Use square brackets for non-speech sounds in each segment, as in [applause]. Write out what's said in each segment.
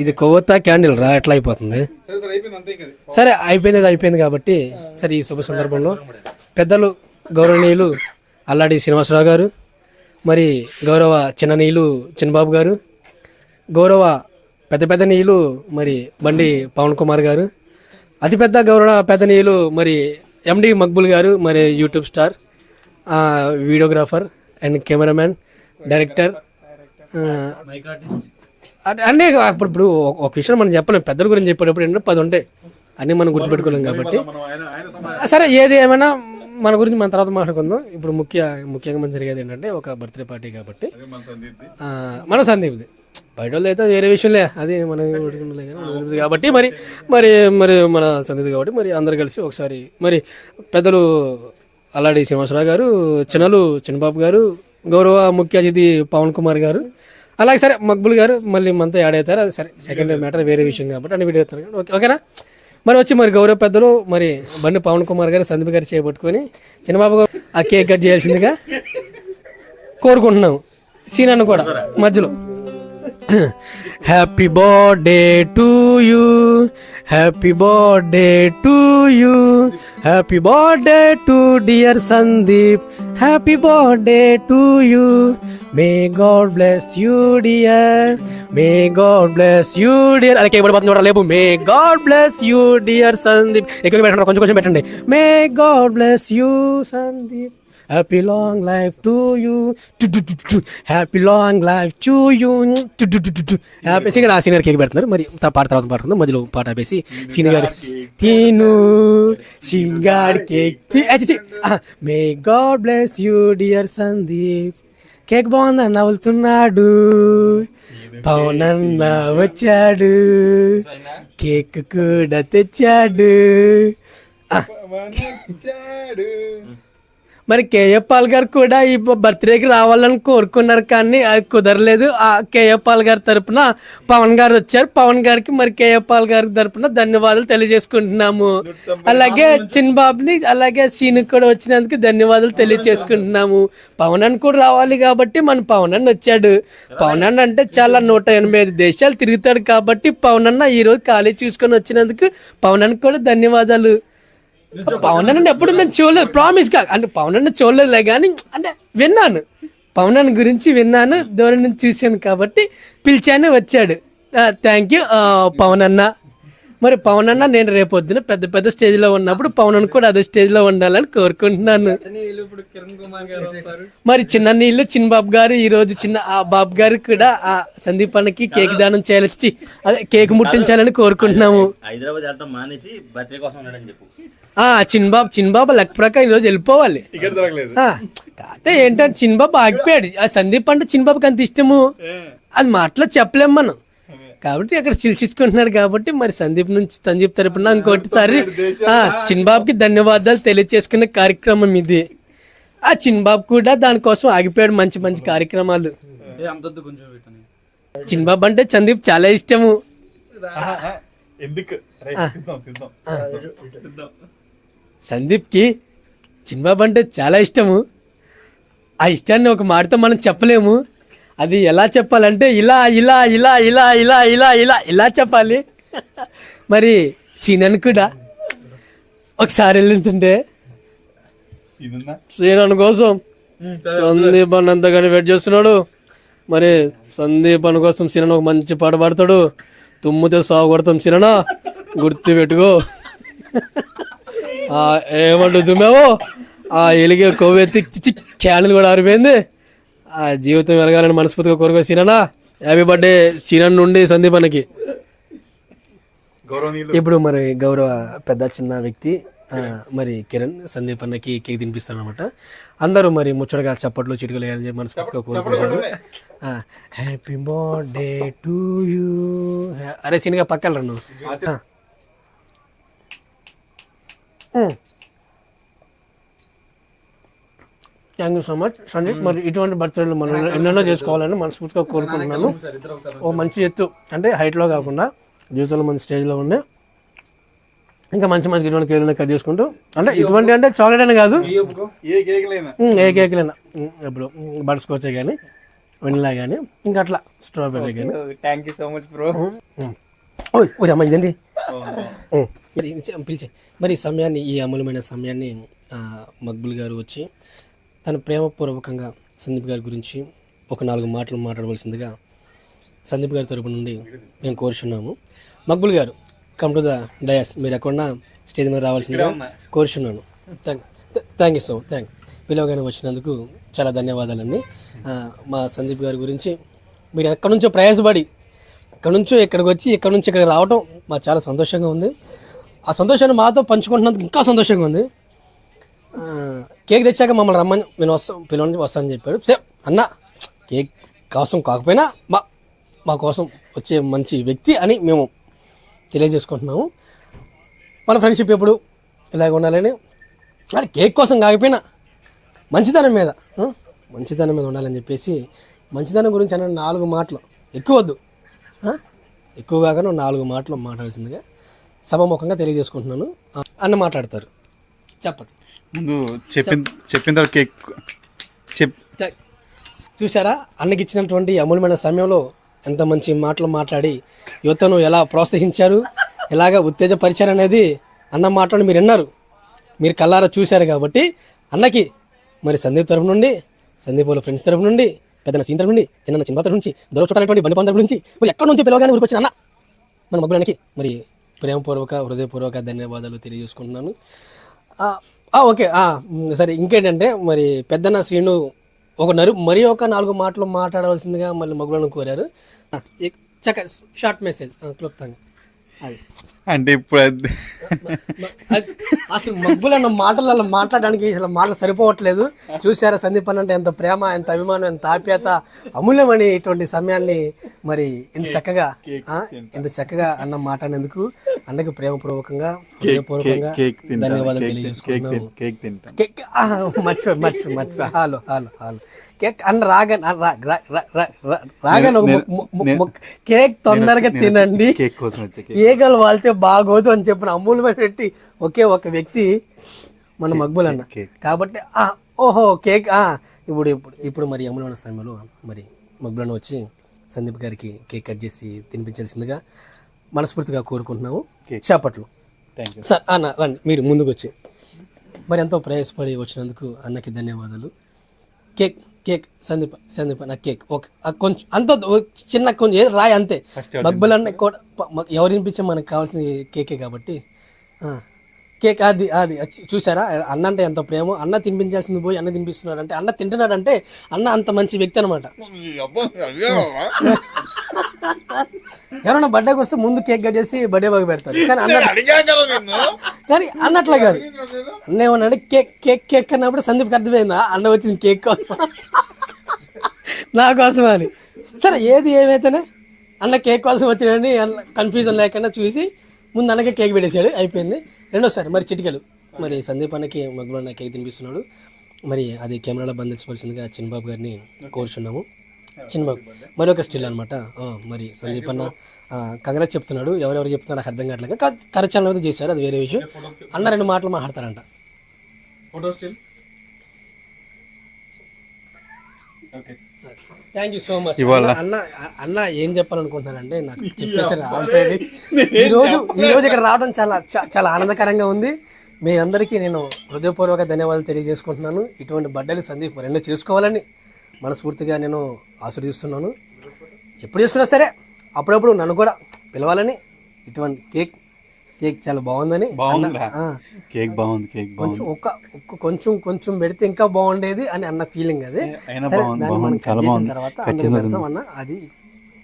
ఇది కొవ్వొత్త క్యాండిల్ రా ఎట్లా అయిపోతుంది? సరే సరే అయిపోయింది అయిపోయింది అయిపోయింది కాబట్టి సరే ఈ శుభ సందర్భంలో పెద్దలు గౌరవనీయులు అల్లాడి శ్రీనివాసరావు గారు మరి గౌరవ చిన్ననీయులు చిన్నబాబు గారు గౌరవ పెద్ద పెద్ద నీయులు మరి బండి పవన్ కుమార్ గారు అతిపెద్ద గౌరవ పెద్ద నీయులు మరి ఎండి మక్బుల్ గారు మరి యూట్యూబ్ స్టార్ ఆ, వీడియోగ్రాఫర్ అండ్ కెమెరామ్యాన్ డైరెక్టర్ అన్నీ ఇప్పుడు ఇప్పుడు ఒక- విషయం మనం చెప్పలేం. పెద్దల గురించి చెప్పేటప్పుడు ఏంటంటే పది ఉంటాయి. అన్నీ మనం గుర్తుపెట్టుకోలేం కాబట్టి. సరే ఏది ఏమైనా మన గురించి మన తర్వాత మాట్లాడుకుందాం. ఇప్పుడు ముఖ్య ముఖ్యంగా మనం జరిగేది ఏంటంటే ఒక బర్త్డే పార్టీ కాబట్టి. మన సందీప్ది. బయట వాళ్ళు అయితే వేరే విషయంలే. అది మనం కాబట్టి మరి మరి మరి మన సందీప్ది కాబట్టి మరి అందరు కలిసి ఒకసారి మరి పెద్దలు అల్లాడి శ్రీనివాసరావు గారు చిన్నలు చిన్నబాబు గారు గౌరవ ముఖ్య అతిథి పవన్ కుమార్ గారు అలాగే సరే మక్బుల్ గారు మళ్ళీ మనతో యాడ్ అవుతారు. అది సరే సెకండ్ మ్యాటర్ వేరే విషయం కాబట్టి అన్ని వీడియో ఎత్తారు ఓకే ఓకేనా? మరి వచ్చి మరి గౌరవ పెద్దలు మరి బండి పవన్ కుమార్ గారు సందీప్ గారు చేపట్టుకొని చిన్నబాబు గారు ఆ కేక్ కట్ చేయాల్సిందిగా కోరుకుంటున్నాం. సీనాను కూడా మధ్యలో. Happy birthday to you happy birthday to you happy birthday to dear Sandeep happy birthday to you may God bless you dear may God bless you dear అరే కేబడి పడుతుంది లేపు. May God bless you dear Sandeep ఎక్కువ పెట్టండి కొంచెం కొంచెం పెట్టండి. May God bless you Sandeep happy long life to you happy long life to you happy singer ఆ సీనియర్ కేక్ పెడుతున్నారు. మరి పాట తర్వాత పాడుకుందాం మధ్యలో పాట ఆపేసి సీనియర్ గారి తిను. Singar cake may God bless you dear Sandeep. Cake బాగుందా? నవ్వులుతున్నాడు. పవన్ అన్న వచ్చాడు. కేక్ కూడా తెచ్చాడు. మరి కేఏ పాల్ గారు కూడా ఈ బర్త్డేకి రావాలని కోరుకున్నారు కానీ అది కుదరలేదు. ఆ కేఏ పాల్ గారి తరపున పవన్ గారు వచ్చారు. పవన్ గారికి మరి కేఏ పాల్ గారి తరపున ధన్యవాదాలు తెలియజేసుకుంటున్నాము. అలాగే చిన్నబాబుని అలాగే సీను కూడా వచ్చినందుకు ధన్యవాదాలు తెలియజేసుకుంటున్నాము. పవన్ అన్న కూడా రావాలి కాబట్టి మన పవన్ అన్న వచ్చాడు. పవన్ అన్న అంటే చాలా నూట ఎనభై ఐదు దేశాలు తిరుగుతాడు కాబట్టి పవన్ అన్న ఈరోజు ఖాళీ చూసుకొని వచ్చినందుకు పవన్ అన్న కూడా ధన్యవాదాలు. పవన్ అన్న ఎప్పుడు నేను చూడలేదు. ప్రామిస్గా. అంటే పవన్ అన్న చూడలేదులే కానీ అంటే విన్నాను. పవన్ అన్న గురించి విన్నాను దూరం నుంచి చూశాను కాబట్టి పిలిచాను వచ్చాడు. థ్యాంక్ యూ పవన్ అన్న మరి పవన్ అన్న నేను రేపొద్దున పెద్ద పెద్ద స్టేజ్లో ఉన్నప్పుడు పవన్ అన్న కూడా అదే స్టేజ్లో ఉండాలని కోరుకుంటున్నాను. మరి చిన్న నీళ్ళు చిన్న బాబు గారు ఈ రోజు చిన్న ఆ బాబు గారు కూడా ఆ సందీప్ అన్నకి కేక్ దానం చేయాలి అదే కేక్ ముట్టించాలని కోరుకుంటున్నాము. హైదరాబాద్ మానేసి బర్త్డే కోసం చెప్పు. చిన్నబాబు చిన్నబాబు లెక్క ప్రకారం ఈరోజు వెళ్ళిపోవాలి. కాకపోతే ఏంటంటే చిన్నబాబు ఆగిపోయాడు. ఆ సందీప్ అంటే చిన్నబాబుకి అంత ఇష్టము. అది మాటలో చెప్పలేం మనం. కాబట్టి అక్కడ చిల్చించుకుంటున్నాడు కాబట్టి మరి సందీప్ నుంచి సందీప్ తరపున ఇంకోటిసారి ఆ, చిన్నబాబుకి ధన్యవాదాలు తెలియచేసుకునే కార్యక్రమం ఇది. ఆ చిన్నబాబు కూడా దానికోసం ఆగిపోయాడు మంచి మంచి కార్యక్రమాలు. అంతొద్దు కొంచెం పెట్టండి చిన్నబాబు అంటే సందీప్ చాలా ఇష్టము. ఎందుకు? సందీప్కి చిన్నబాబు అంటే చాలా ఇష్టము. ఆ ఇష్టాన్ని ఒక మాటతో మనం చెప్పలేము. అది ఎలా చెప్పాలంటే ఇలా ఇలా ఇలా ఇలా ఇలా ఇలా ఇలా ఇలా చెప్పాలి. మరి సీనన్ కూడా ఒకసారి ఇదన్నా సీనన్ కోసం సందీప్ అన్న ఎంతగానో వెయిట్ చేస్తున్నాడు. మరి సందీప్ అన్న కోసం సీనన్ ఒక మంచి పాట పాడతాడు. తుమ్మితే సాగు కొడతాం సీననా? గుర్తు పెట్టుకో. ఏమంటూ తుమ్మావో ఆ ఎలిగే కొవ్వెత్తి చిచి క్యాన్లు కూడా ఆరిపోయింది. ఆ జీవితం వెలగాలని మనస్ఫూర్తిగా కోరుకో సీననా హ్యాపీ బర్త్డే సీనన్ నుండి సందీప్ అన్నకి గౌరవనీయులు. ఇప్పుడు మరి గౌరవ పెద్ద చిన్న వ్యక్తి మరి కిరణ్ సందీప్ అన్నకి కేక్ తినిపిస్తాను అనమాట అందరూ మరి ముచ్చటగా చప్పట్లు చిటికలు వేయాలని మనస్ఫూర్తిగా కోరుకుంటున్నాడు హ్యాపీ బర్త్డే టు యూ. అరే సీనిగా పక్కన రా నువ్వు. ఆ. ఉమ్. Thank you so much Sandeep మరి ఇటువంటి బర్త్డేలు మనం ఎన్నెన్నో చేసుకోవాలని మనస్ఫూర్తిగా కోరుకుంటున్నాను. ఓ మంచి ఎత్తు అంటే హైట్లో కాకుండా జీవితంలో మంచి స్టేజ్లో ఉండే ఇంకా మంచి మంచి ఇటువంటి కేకులను కట్ చేసుకుంటూ అంటే ఇటువంటి అంటే చాక్లెట్ అని కాదు. ఏ కేకలేనా. ఇప్పుడు బటర్ స్కాచ్ కానీ వెనిలా కానీ ఇంకా అట్లా స్ట్రాబెర్రీ కానీ thank you so much bro అమ్మ ఇచ్చి- పిలిచే. మరి ఈ సమయాన్ని ఈ అమూల్యమైన సమయాన్ని మక్బుల్ గారు వచ్చి తన ప్రేమపూర్వకంగా సందీప్ గారి గురించి ఒక నాలుగు మాటలు మాట్లాడవలసిందిగా సందీప్ గారి తరపు నుండి మేము కోరుచున్నాము. మక్బుల్ గారు కమ్ టు ద డయాస్ మీరు ఎక్కడున్నా స్టేజ్ మీద రావాల్సిందిగా కోరుచున్నాను. Thank thank you so much thank పిలవగానే వచ్చినందుకు చాలా ధన్యవాదాలండి. మా సందీప్ గారి గురించి మీరు ఎక్కడి నుంచో ప్రయాసపడి ఇక్కడ నుంచో ఇక్కడికి వచ్చి ఇక్కడ నుంచి ఇక్కడికి రావడం మాకు చాలా సంతోషంగా ఉంది. ఆ సంతోషాన్ని మాతో పంచుకుంటున్నందుకు ఇంకా సంతోషంగా ఉంది. కేక్ తెచ్చాక మమ్మల్ని రమ్మని నేను వస్తాం పిల్లలు వస్తానని చెప్పాడు. సేమ్ అన్న కేక్ కోసం కాకపోయినా మా మా కోసం వచ్చే మంచి వ్యక్తి అని మేము తెలియజేసుకుంటున్నాము. మన ఫ్రెండ్షిప్ ఎప్పుడు ఇలాగ ఉండాలని? మరి కేక్ కోసం కాకపోయినా మంచితనం మీద మంచితనం మీద ఉండాలని చెప్పేసి మంచితనం గురించి అన్న నాలుగు మాటలు ఎక్కువ వద్దు ఆ? ఎక్కువ కాకుండా నాలుగు మాటలు మాట్లాడాల్సిందిగా సభముఖంగా తెలియజేసుకుంటున్నాను. అన్న మాట్లాడతారు. చెప్పండి. ముందు చెప్పిన చెప్పిన తర్వాత కేక్ చెప్ చూసారా అన్నకి ఇచ్చినటువంటి అమూల్యమైన సమయంలో ఎంత మంచి మాటలు మాట్లాడి యువతను ఎలా ప్రోత్సహించారు ఎలాగ ఉత్తేజపరిచారు అనేది అన్న మాటలు మీరు విన్నారు. మీరు కల్లారా చూశారు కాబట్టి అన్నకి మరి సందీప్ తరపు నుండి సందీప్ వాళ్ళ ఫ్రెండ్స్ తరపు నుండి పెద్ద సీన్ నుండి చిన్న చిన్న నుంచి దొరక చుట్టాలటువంటి బండి తరపు నుంచి మరి ఎక్కడ నుంచి పిలవగానే ఊరికి వచ్చిన అన్న? మన మగ్గులానికి మరి ప్రేమపూర్వక హృదయపూర్వక ధన్యవాదాలు తెలియజేసుకుంటున్నాను. ఓకే సరే ఇంకేంటంటే మరి పెద్దన్న శ్రీను ఒక నరు మరి ఒక నాలుగు మాటలు మాట్లాడవలసిందిగా మళ్ళీ మగులను కోరారు. చక్క షార్ట్ మెసేజ్ క్లుప్తంగా. అది. అంటే ఇప్పుడు అసలు మగ్గులన్న మాటలలో మాట్లాడడానికి అసలు మాటలు సరిపోవట్లేదు. చూసారా సందీప్ అన్న అంటే ఎంత ప్రేమ ఎంత అభిమానం ఎంత ఆప్యాయత అమూల్యమని ఇటువంటి సమయాన్ని మరి ఇంత చక్కగా ఇంత చక్కగా అన్న మాట్లాడినందుకు అన్నకి ప్రేమపూర్వకంగా హృదయపూర్వకంగా ధన్యవాదాలు తెలియజేసుకుంటున్నాము. మర్చిపో మర్చిపో మర్చిపో. Hello hello hello. కేక్ అన్న రాగానే రాగానే కేక్ తొందరగా తినండి. కేక్ కోసం వాళ్తే బాగోదు అని చెప్పిన అమూల్యమైన పెట్టి ఒకే ఒక వ్యక్తి మన మక్బుల్ అన్న. కాబట్టి ఓహో కేక్ ఇప్పుడు ఇప్పుడు ఇప్పుడు మరి అమూల్యమైన సమయంలో మరి మక్బుల్ అన్న వచ్చి సందీప్ గారికి కేక్ కట్ చేసి తినిపించాల్సిందిగా మనస్ఫూర్తిగా కోరుకుంటున్నాము. చేపట్లు థ్యాంక్ యూ సార్ అన్న రండి మీరు ముందుకు వచ్చి మరి ఎంతో ప్రయాసపడి వచ్చినందుకు అన్నకి ధన్యవాదాలు. కేక్ కేక్ సందీప్ సందీప్ నా కేక్. ఓకే కొంచెం అంత చిన్న కొంచెం ఏ రాయి అంతే. మగ్బుల్ అన్న కూడా ఎవరు వినిపించే మనకు కావాల్సింది కేకే కాబట్టి. కేక్ అది అది చూసారా అన్న అంటే ఎంత ప్రేమ అన్న తినిపించాల్సింది పోయి అన్న తినిపిస్తున్నాడు అంటే అన్న తింటున్నాడంటే అన్న అంత మంచి వ్యక్తి అనమాట ఎవరైనా బర్త్డేకి వస్తే ముందు కేక్ కట్ చేసి బర్త్డే బాగా పెడతారు. కానీ అన్న కానీ అన్నట్లే కాదు. అన్న ఏమన్నాడు? కేక్ కేక్ కేక్ అన్నప్పుడు సందీప్కి అర్థమైందా అన్న వచ్చింది కేక్. కోసం నా కోసం అని. సరే ఏది ఏమైతేనే అన్న కేక్ కోసం వచ్చినాడని అన్న కన్ఫ్యూజన్ లేకుండా చూసి ముందు అన్నకే కేక్ పెట్టేశాడు. అయిపోయింది. రెండోసారి మరి చిటికెలు. మరి సందీప్ అన్నకి మగ్గులో అన్న కేక్ తినిపిస్తున్నాడు? మరి అది కెమెరాలో బంధించవలసిందిగా చిన్నబాబు గారిని కోరుచున్నాము. చిన్నబాబు మరి ఒక స్టిల్ అనమాట మరి సందీప్ అన్న కంగ్రాట్ చెప్తున్నాడు. ఎవరెవరు చెప్తున్నాడు నాకు అర్థం కావట్లేదు. కరచాలన అయితే చేశారు అది వేరే విషయం. అన్న రెండు మాటలు మాట్లాడతారంట. Photo still okay thank you so much అన్న అన్న ఏం చెప్పాలనుకుంటున్నానంటే నాకు [laughs] చెప్పేసారు ఆల్రెడీ. ఈ రోజు ఈ రోజు ఇక్కడ రావడం చాలా చాలా ఆనందకరంగా ఉంది. మీ అందరికీ నేను హృదయపూర్వక ధన్యవాదాలు తెలియజేసుకుంటున్నాను. ఇటువంటి బర్త్డేలు సందీప్ రెండు చేసుకోవాలని మనస్ఫూర్తిగా నేను ఆశీర్దిస్తున్నాను ఎప్పుడు చేసుకున్నా సరే అప్పుడప్పుడు నన్ను కూడా పిలవాలని ఇటువంటి కేక్ కేక్ చాలా బాగుందని కేక్ బాగుంది కేక్ కొంచెం ఒక్క ఒక్క కొంచెం కొంచెం పెడితే ఇంకా బాగుండేది అని అన్న ఫీలింగ్ అది. తర్వాత. పెడతాం అన్న అది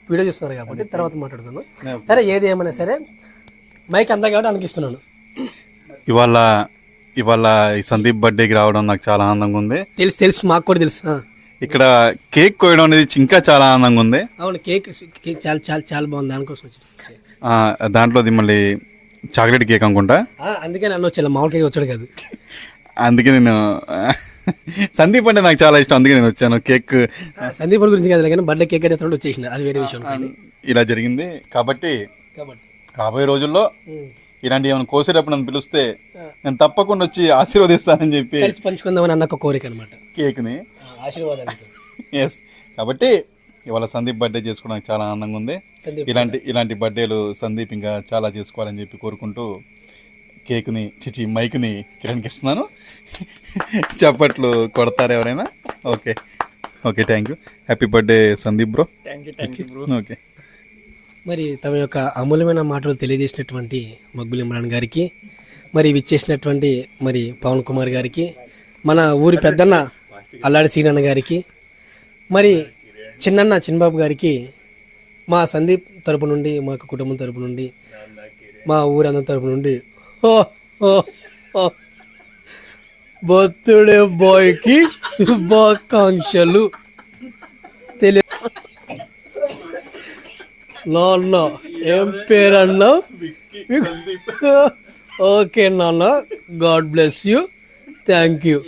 వీడియో చూస్తున్నారు కాబట్టి తర్వాత మాట్లాడుకుందాం. సరే ఏది ఏమైనా సరే మైక్ అందా కాబట్టి అనిపిస్తున్నాను ఇవాళ ఇవాళ ఈ సందీప్ బర్త్డేకి రావడం నాకు చాలా ఆనందంగా ఉంది. తెలుసు తెలుసు మాకు కూడా తెలుసు. ఇక్కడ కేక్ కోయడం అనేది ఇంకా చాలా ఆనందంగా ఉంది. అవును కేక్ కేక్ చాలా చాలా చాలా బాగుంది. దానికోసం ఆ, దాంట్లోది మళ్ళీ చాక్లెట్ కేక్ అనుకుంటా? అందుకే నన్ను వచ్చి మామూలు కేక్ వచ్చాడు కాదు. అందుకే నేను సందీప్ అంటే నాకు చాలా ఇష్టం. అందుకే నేను వచ్చాను. కేక్ సందీప్ గురించి కదా కానీ బర్త్డే కేక్ అయితే వచ్చేసిన అది వేరే విషయం. ఇలా జరిగింది. కాబట్టి రాబోయే రోజుల్లో. ఇలాంటి ఏమైనా కోసేటప్పుడు నన్ను పిలిస్తే నేను తప్పకుండా వచ్చి ఆశీర్వదిస్తానని చెప్పి పంచుకుందామని అన్న ఒక కోరిక అనమాట కేక్ని. ఆశీర్వాదాలు. ఎస్ కాబట్టి ఇవాళ సందీప్ బర్త్డే చేసుకోవడానికి చాలా ఆనందంగా ఉంది. ఇలాంటి ఇలాంటి బర్త్డేలు సందీప్ ఇంకా చాలా చేసుకోవాలని చెప్పి కోరుకుంటూ కేక్ని చిచి మైక్ని కిరణ్కి ఇస్తున్నాను చప్పట్లు కొడతారు ఎవరైనా. Okay okay thank you happy birthday Sandeep bro thank you thank you bro okay మరి తమ యొక్క అమూల్యమైన మాటలు తెలియజేసినటువంటి మగ్గుల ఇమ్రాన్ గారికి మరి విచ్చేసినటువంటి మరి పవన్ కుమార్ గారికి మన ఊరి పెద్దన్న అల్లాడి సీనన్న గారికి మరి చిన్నన్న చిన్నబాబు గారికి మా సందీప్ తరపు నుండి మా కుటుంబం తరపు నుండి మా ఊరందరి తరపు నుండి ఓ ఓ బర్త్డే బాయ్కి శుభాకాంక్షలు తెలియ నాన్న ఏం పేరన్న? ఓకే నాన్న God bless you thank you.